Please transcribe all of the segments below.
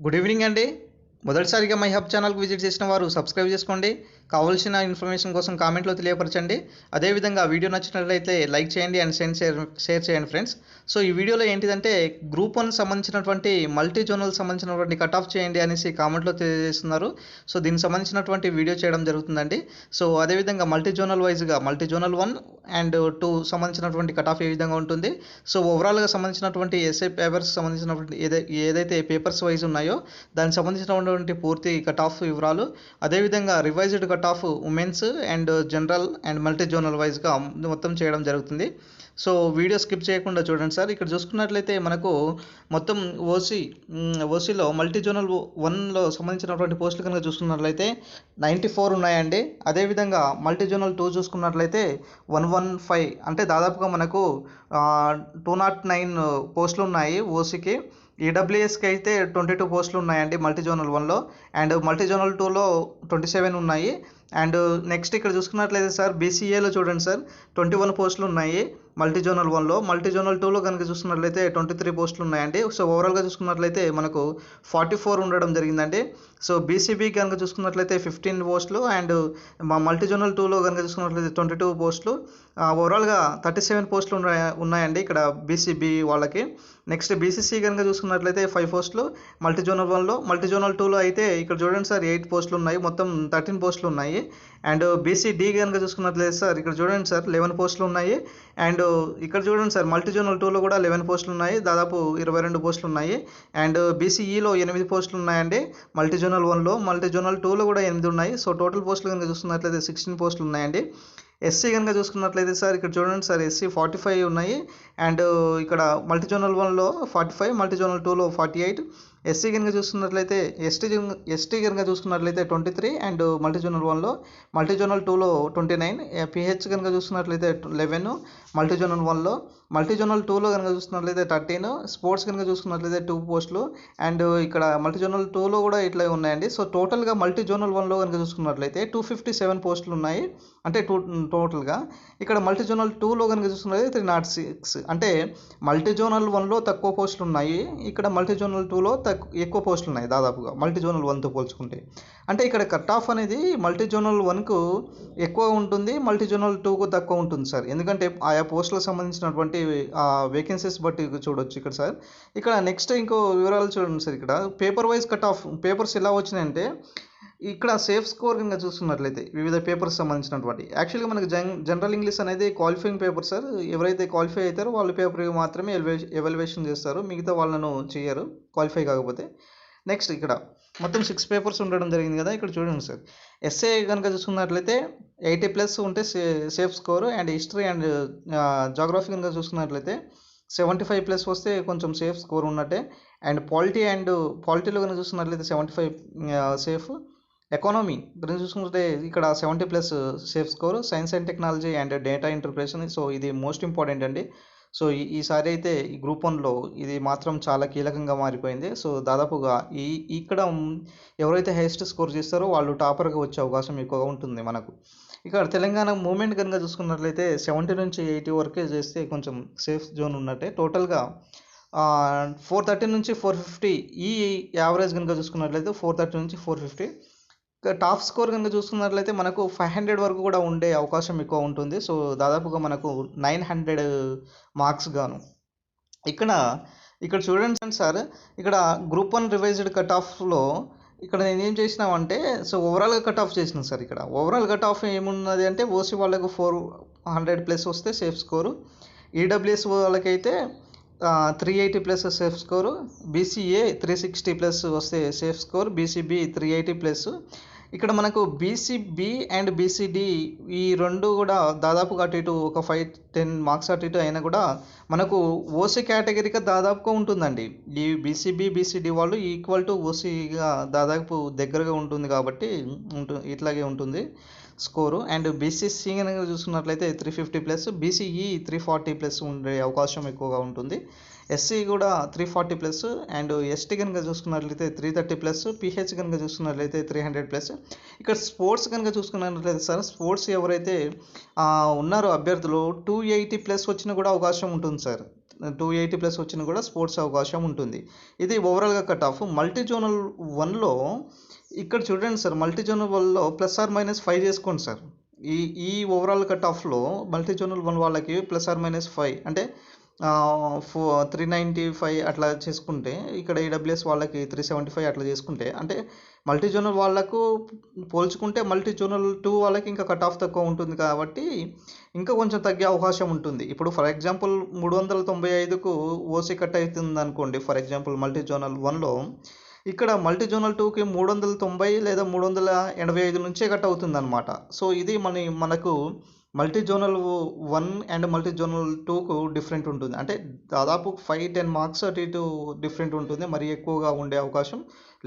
Good evening, Andy. మొదటిసారిగా my hub ఛానల్కి visit చేసిన వారు సబ్స్క్రైబ్ చేసుకోండి. కావాల్సిన ఇన్ఫర్మేషన్ కోసం కామెంట్లో తెలియపరచండి. అదేవిధంగా వీడియో నచ్చినట్లయితే లైక్ చేయండి అండ్ సెండ్ షేర్ చేయండి ఫ్రెండ్స్. సో ఈ వీడియోలో ఏంటిదంటే గ్రూప్ వన్ సంబంధించినటువంటి మల్టీ జోనల్ సంబంధించినటువంటి కట్ ఆఫ్ చేయండి అనేసి కామెంట్లో తెలియజేస్తున్నారు. సో దీనికి సంబంధించినటువంటి వీడియో చేయడం జరుగుతుందండి. సో అదేవిధంగా మల్టీ జోనల్ వైజ్గా multi zonal one and two సంబంధించినటువంటి కట్ ఆఫ్ ఏ విధంగా ఉంటుంది? సో ఓవరాల్గా సంబంధించినటువంటి ఎస్ఏ పేపర్స్ సంబంధించినటువంటి ఏదైతే పేపర్స్ వైజ్ ఉన్నాయో దానికి సంబంధించినటువంటి పూర్తి కట్ ఆఫ్ వివరాలు అదేవిధంగా revised cut off women's and general and multi zonal వైజ్గా మొత్తం చేయడం జరుగుతుంది. సో వీడియో స్కిప్ చేయకుండా చూడండి సార్. ఇక్కడ చూసుకున్నట్లయితే మనకు మొత్తం ఓసీ ఓసీలో మల్టీ జోనల్ వన్లో సంబంధించినటువంటి పోస్టులు కనుక చూసుకున్నట్లయితే నైంటీ ఫోర్ ఉన్నాయండి. అదేవిధంగా మల్టీ జోనల్ టూ చూసుకున్నట్లయితే వన్ వన్ ఫైవ్ అంటే దాదాపుగా మనకు టూ నాట్ నైన్ పోస్టులు ఉన్నాయి ఓసీకి. ఈడబ్ల్యూఎస్కి అయితే ట్వంటీ టూ పోస్టులు ఉన్నాయండి మల్టీ జోనల్ వన్లో. అండ్ మల్టీ జోనల్ టూలో ట్వంటీ సెవెన్ ఉన్నాయి. అండ్ నెక్స్ట్ ఇక్కడ చూసుకున్నట్లయితే సార్ బీసీఏలో చూడండి సార్ ట్వంటీ వన్ పోస్టులు ఉన్నాయి మల్టీ జోనల్ వన్లో. మల్టీ జోనల్ టూలో కనుక చూసుకున్నట్లయితే ట్వంటీ త్రీ పోస్టులు ఉన్నాయండి. సో ఓవరాల్గా చూసుకున్నట్లయితే మనకు ఫార్టీ ఫోర్ ఉండడం జరిగిందండి. సో బీసీబీ కనుక చూసుకున్నట్లయితే ఫిఫ్టీన్ పోస్టులు అండ్ మా మల్టీ జోనల్ టూలో కనుక చూసుకున్నట్లయితే ట్వంటీ టూ పోస్టులు. ఓవరాల్గా థర్టీ సెవెన్ పోస్టులు ఉన్నాయి ఉన్నాయండి ఇక్కడ బీసీబీ వాళ్ళకి. నెక్స్ట్ బీసీసీ కనుక చూసుకున్నట్లయితే ఫైవ్ పోస్టులు మల్టీ జోనల్ వన్లో మల్టీ జోనల్ టూలో అయితే ఇక్కడ చూడండి సార్ ఎయిట్ పోస్టులు ఉన్నాయి మొత్తం థర్టీన్ పోస్టులు ఉన్నాయి. అండ్ బీసీడీ కనుక చూసుకున్నట్లయితే సార్ ఇక్కడ చూడండి సార్ లెవెన్ పోస్టులు ఉన్నాయి. అండ్ ఇక్కడ చూడండి సార్ మల్టీ జోనల్ టూలో కూడా లెవెన్ పోస్టులు ఉన్నాయి దాదాపు ఇరవై రెండు పోస్టులు ఉన్నాయి. అండ్ బీసీఈలో ఎనిమిది పోస్టులు ఉన్నాయండి మల్టీ జోనల్ వన్లో మల్టీ జోనల్ టూలో కూడా ఎనిమిది ఉన్నాయి. సో టోటల్ పోస్టులు కనుక చూసుకున్నట్లయితే సిక్స్టీన్ పోస్టులు ఉన్నాయండి. ఎస్సీ కనుక చూసుకున్నట్లయితే సార్ ఇక్కడ చూడండి సార్ ఎస్సీ ఫార్టీ ఫైవ్ ఉన్నాయి. అండ్ ఇక్కడ మల్టీ జోనల్ వన్లో ఫార్టీ ఫైవ్ మల్టీ జోనల్ టూలో ఫార్టీ ఎయిట్ ఎస్సీ కనుక చూసుకున్నట్లయితే ఎస్టీ ఎస్టీ కనుక చూసుకున్నట్లయితే twenty three and multi zonal వన్లో మల్టీ జోనల్ టూలో ట్వంటీ నైన్ పిహెచ్ కనుక చూసుకున్నట్లయితే లెవెన్ మల్టీ జోనల్ వన్లో మల్టీ జోనల్ టూలో కనుక చూసుకున్నట్లయితే థర్టీన్ స్పోర్ట్స్ కనుక చూసుకున్నట్లయితే టూ పోస్టులు అండ్ ఇక్కడ మల్టీ జోనల్ టూలో కూడా ఇట్లా ఉన్నాయండి. సో టోటల్గా మల్టీ జోనల్ వన్లో కనుక చూసుకున్నట్లయితే టూ ఫిఫ్టీ సెవెన్ పోస్టులు ఉన్నాయి. అంటే టూ టోటల్గా ఇక్కడ మల్టీ జోనల్ టూలో కనుక చూసుకున్నట్లయితే త్రీ నాట్ సిక్స్. అంటే మల్టీ జోనల్ వన్లో తక్కువ పోస్టులు ఉన్నాయి. ఇక్కడ మల్టీ జోనల్ టూలో తక్కువ ఎక్కువ పోస్టులు ఉన్నాయి దాదాపుగా. మల్టీ జోనల్ వన్తో పోల్చుకుంటే. అంటే ఇక్కడ కట్ ఆఫ్ అనేది మల్టీ జోనల్ వన్కు ఎక్కువ ఉంటుంది మల్టీ జోనల్ టూకు తక్కువ ఉంటుంది సార్. ఎందుకంటే ఆయా పోస్టులకు సంబంధించినటువంటి వేకెన్సీస్ బట్టి చూడొచ్చు ఇక్కడ సార్. ఇక్కడ నెక్స్ట్ ఇంకో వివరాలు చూడండి సార్ ఇక్కడ. Paper wise cut off papers ఎలా వచ్చినాయంటే ఇక్కడ సేఫ్ స్కోర్ కనుక చూసుకున్నట్లయితే వివిధ పేపర్స్ సంబంధించినటువంటి. యాక్చువల్గా మనకి జన్ జనరల్ ఇంగ్లీష్ అనేది క్వాలిఫైయింగ్ పేపర్ సార్ ఎవరైతే క్వాలిఫై అవుతారో వాళ్ళ పేపర్ మాత్రమే ఎవాల్యుయేషన్ చేస్తారు. మిగతా వాళ్ళను చేయరు క్వాలిఫై కాకపోతే. నెక్స్ట్ ఇక్కడ మొత్తం సిక్స్ పేపర్స్ ఉండడం జరిగింది కదా ఇక్కడ చూడండి సార్ ఎస్ఏ కనుక చూసుకున్నట్లయితే ఎయిటీ ప్లస్ ఉంటే సే safe score and history and geography కనుక చూసుకున్నట్లయితే సెవెంటీ ఫైవ్ ప్లస్ వస్తే కొంచెం సేఫ్ స్కోర్ ఉన్నట్టే. అండ్ పాలిటీ అండ్ పాలిటీలో కనుక చూసుకున్నట్లయితే సెవెంటీ ఫైవ్ సేఫ్ ఎకానమీ గురించి చూసుకుంటే ఇక్కడ seventy plus safe score science and technology and data interpretation so ఇది మోస్ట్ ఇంపార్టెంట్ అండి. సో ఈసారి అయితే ఈ గ్రూప్ వన్లో ఇది మాత్రం చాలా కీలకంగా మారిపోయింది. సో దాదాపుగా ఈ ఇక్కడ ఎవరైతే హైయెస్ట్ స్కోర్ చేస్తారో వాళ్ళు టాపర్గా వచ్చే అవకాశం ఎక్కువగా ఉంటుంది మనకు. ఇక్కడ తెలంగాణ మూమెంట్ కనుక చూసుకున్నట్లయితే సెవెంటీ నుంచి ఎయిటీ వరకే చేస్తే కొంచెం సేఫ్ జోన్ ఉన్నట్టే. టోటల్గా ఫోర్ థర్టీ నుంచి ఫోర్ ఫిఫ్టీ ఈ యావరేజ్ కనుక చూసుకున్నట్లయితే ఫోర్ థర్టీ నుంచి ఫోర్ ఫిఫ్టీ టాప్ స్కోర్ కనుక చూసుకున్నట్లయితే మనకు ఫైవ్ హండ్రెడ్ వరకు కూడా ఉండే అవకాశం ఎక్కువ ఉంటుంది. సో దాదాపుగా మనకు నైన్ హండ్రెడ్ మార్క్స్ గాను. ఇక్కడ ఇక్కడ చూడండి సార్ ఇక్కడ గ్రూప్ వన్ రివైజ్డ్ కట్ ఆఫ్లో ఇక్కడ నేను ఏం చేసినామంటే సో ఓవరాల్గా కట్ ఆఫ్ చేసిన సార్ ఇక్కడ. ఓవరాల్ కట్ ఆఫ్ ఏమున్నది అంటే ఓసీ వాళ్ళకు ఫోర్ హండ్రెడ్ ప్లస్ వస్తే సేఫ్ స్కోరు ఈడబ్ల్యూఎస్ వాళ్ళకైతే three eighty plus safe score BCA three sixty plus వస్తే safe score BCB three eighty plus ఇక్కడ మనకు బీసీబీ అండ్ బీసీడి ఈ రెండు కూడా దాదాపుగా అటు ఇటు ఒక ఫైవ్ టెన్ మార్క్స్ అటు ఇటు అయినా కూడా మనకు ఓసీ కేటగిరీగా దాదాపుగా ఉంటుందండి. ఈ బీసీబీ బీసీడి వాళ్ళు ఈక్వల్ టు ఓసీగా దాదాపు దగ్గరగా ఉంటుంది కాబట్టి ఉంటు ఇట్లాగే ఉంటుంది. స్కోరు అండ్ బీసీసీ కనుక చూసుకున్నట్లయితే three fifty plus BCE three forty plus ఉండే అవకాశం ఎక్కువగా ఉంటుంది. ఎస్సీ కూడా three forty plus and ST కనుక చూసుకున్నట్లయితే త్రీ థర్టీ ప్లస్ పిహెచ్ కనుక చూసుకున్నట్లయితే త్రీ హండ్రెడ్ ప్లస్ ఇక్కడ స్పోర్ట్స్ కనుక చూసుకున్నట్లయితే సార్ స్పోర్ట్స్ ఎవరైతే ఉన్నారో అభ్యర్థులు టూ ఎయిటీ ప్లస్ వచ్చిన కూడా అవకాశం ఉంటుంది సార్ టూ ఎయిటీ ప్లస్ వచ్చినా కూడా స్పోర్ట్స్ అవకాశం ఉంటుంది. ఇది ఓవరాల్గా కట్ ఆఫ్. మల్టీ జోనల్ వన్లో ఇక్కడ చూడండి సార్ మల్టీ జోనల్ వన్లో ప్లస్ ఆర్ మైనస్ ఫైవ్ చేసుకోండి సార్. ఈ ఈ ఓవరాల్ కట్ ఆఫ్లో మల్టీ జోనల్ వన్ వాళ్ళకి ప్లస్ ఆర్ మైనస్ ఫైవ్ అంటే ఫో త్రీ నైంటీ ఫైవ్ అట్లా చేసుకుంటే ఇక్కడ ఈడబ్ల్యూఎస్ వాళ్ళకి త్రీ సెవెంటీ ఫైవ్ అట్లా చేసుకుంటే అంటే మల్టీ జోనల్ వాళ్ళకు పోల్చుకుంటే మల్టీ జోనల్ టూ వాళ్ళకి ఇంకా కట్ ఆఫ్ తక్కువ ఉంటుంది కాబట్టి ఇంకా కొంచెం తగ్గే అవకాశం ఉంటుంది. ఇప్పుడు ఫర్ ఎగ్జాంపుల్ మూడు వందల తొంభై ఐదుకు ఓసీ కట్ అవుతుంది అనుకోండి ఫర్ ఎగ్జాంపుల్ మల్టీ జోనల్ వన్లో ఇక్కడ మల్టీ జోనల్ టూకి మూడు వందల తొంభై లేదా మూడు వందల ఎనభై ఐదు నుంచే కట్ అవుతుంది అనమాట సో ఇది మన మనకు multi zonal one and multi zonal టూకు different ఉంటుంది. అంటే దాదాపు ఫైవ్ టెన్ మార్క్స్ అటు ఇటు డిఫరెంట్ ఉంటుంది. మరి ఎక్కువగా ఉండే అవకాశం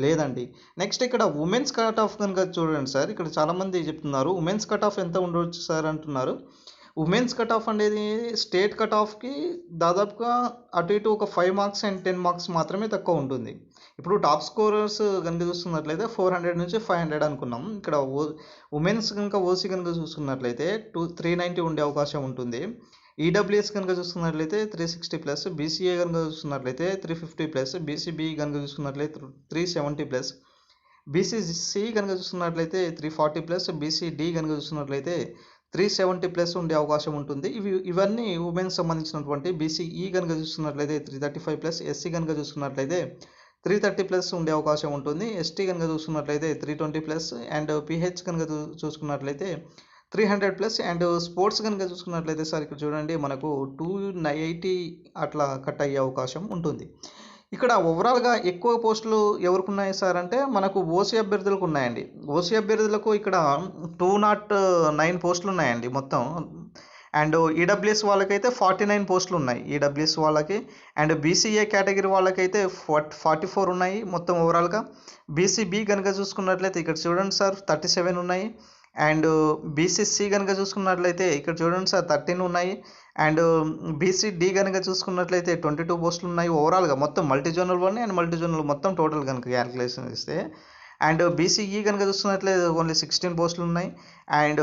లేదండి. నెక్స్ట్ ఇక్కడ ఉమెన్స్ కట్ ఆఫ్ కనుక చూడండి సార్. ఇక్కడ చాలామంది చెప్తున్నారు. ఉమెన్స్ కట్ ఆఫ్ ఎంత ఉండవచ్చు సార్ అంటున్నారు? ఉమెన్స్ కట్ ఆఫ్ అనేది స్టేట్ కట్ ఆఫ్కి దాదాపుగా అటు ఇటు ఒక five marks and ten marks మాత్రమే తక్కువ ఉంటుంది. ఇప్పుడు టాప్ స్కోరర్స్ కనుక చూస్తున్నట్లయితే ఫోర్ హండ్రెడ్ నుంచి ఫైవ్ హండ్రెడ్ అనుకున్నాం. ఇక్కడ ఓ ఉమెన్స్ కనుక ఓసీ కనుక చూసుకున్నట్లయితే టూ త్రీ నైంటీ ఉండే అవకాశం ఉంటుంది. ఈడబ్ల్యూఎస్ కనుక చూసుకున్నట్లయితే త్రీ సిక్స్టీ ప్లస్ బీసీఏ కనుక చూసుకున్నట్లయితే త్రీ ఫిఫ్టీ ప్లస్ బీసీబీ కనుక చూసుకున్నట్లయితే త్రీ సెవెంటీ ప్లస్ బీసీసీ కనుక చూసుకున్నట్లయితే త్రీ ఫార్టీ ప్లస్ బీసీడీ కనుక చూసుకున్నట్లయితే త్రీ సెవెంటీ ప్లస్ ఉండే అవకాశం ఉంటుంది. ఇవి ఇవన్నీ ఉమెన్స్ సంబంధించినటువంటి బీసీఈ కనుక చూసుకున్నట్లయితే three thirty five plus SC కనుక చూసుకున్నట్లయితే త్రీ థర్టీ ప్లస్ ఉండే అవకాశం ఉంటుంది. ఎస్టీ కనుక చూసుకున్నట్లయితే three twenty plus and PH కనుక చూసుకున్నట్లయితే three hundred plus and sports కనుక చూసుకున్నట్లయితే సార్ ఇక్కడ చూడండి మనకు టూ ఎయిటీ అట్లా కట్ అయ్యే అవకాశం ఉంటుంది. ఇక్కడ ఓవరాల్గా ఎక్కువ పోస్టులు ఎవరికి ఉన్నాయి సార్ అంటే మనకు ఓసీ అభ్యర్థులకు ఉన్నాయండి. ఓసీ అభ్యర్థులకు ఇక్కడ టూ నాట్ నైన్ పోస్టులు ఉన్నాయండి మొత్తం. అండ్ ఈడబ్ల్యూఎస్ వాళ్ళకైతే ఫార్టీ నైన్ పోస్టులు ఉన్నాయి. ఈడబ్ల్యూఎస్ వాళ్ళకి అండ్ బీసీఏ కేటగిరీ వాళ్ళకైతే ఫార్టీ ఫోర్ ఉన్నాయి మొత్తం ఓవరాల్గా బీసీబీ కనుక చూసుకున్నట్లయితే ఇక్కడ చూడండి సార్ థర్టీ సెవెన్ ఉన్నాయి. అండ్ బీసీసీ కనుక చూసుకున్నట్లయితే ఇక్కడ చూడండి సార్ థర్టీన్ ఉన్నాయి. అండ్ బీసీడి కనుక చూసుకున్నట్లయితే ట్వంటీ టూ పోస్టులు ఉన్నాయి ఓవరాల్గా మొత్తం multi zonal one and multi zonal మొత్తం టోటల్ కనుక క్యాలిక్యులేషన్ ఇస్తే అండ్ బీసీఈ కనుక చూస్తున్నట్లయితే ఓన్లీ సిక్స్టీన్ పోస్టులు ఉన్నాయి. అండ్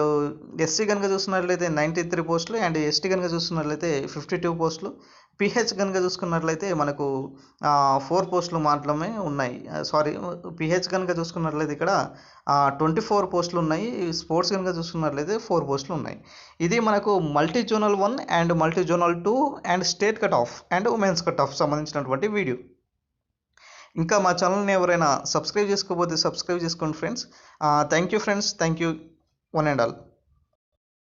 ఎస్సీ కనుక చూస్తున్నట్లయితే నైంటీ త్రీ పోస్టులు అండ్ ఎస్టీ కనుక చూస్తున్నట్లయితే ఫిఫ్టీ టూ పోస్టులు పిహెచ్ కనుక చూసుకున్నట్లయితే మనకు ఫోర్ పోస్టులు మాత్రమే ఉన్నాయి. సారీ పిహెచ్ కనుక చూసుకున్నట్లయితే ఇక్కడ ట్వంటీ ఫోర్ పోస్టులు ఉన్నాయి. స్పోర్ట్స్ కనుక చూసుకున్నట్లయితే ఫోర్ పోస్టులు ఉన్నాయి. ఇది మనకు multi zonal one and multi zonal two and state cut off and women's cut off సంబంధించినటువంటి వీడియో ఇంకా మా ఛానల్ని ఎవరైనా సబ్స్క్రైబ్ చేసుకోకపోతే సబ్స్క్రైబ్ చేసుకోండి friends thank you friends thank you one and all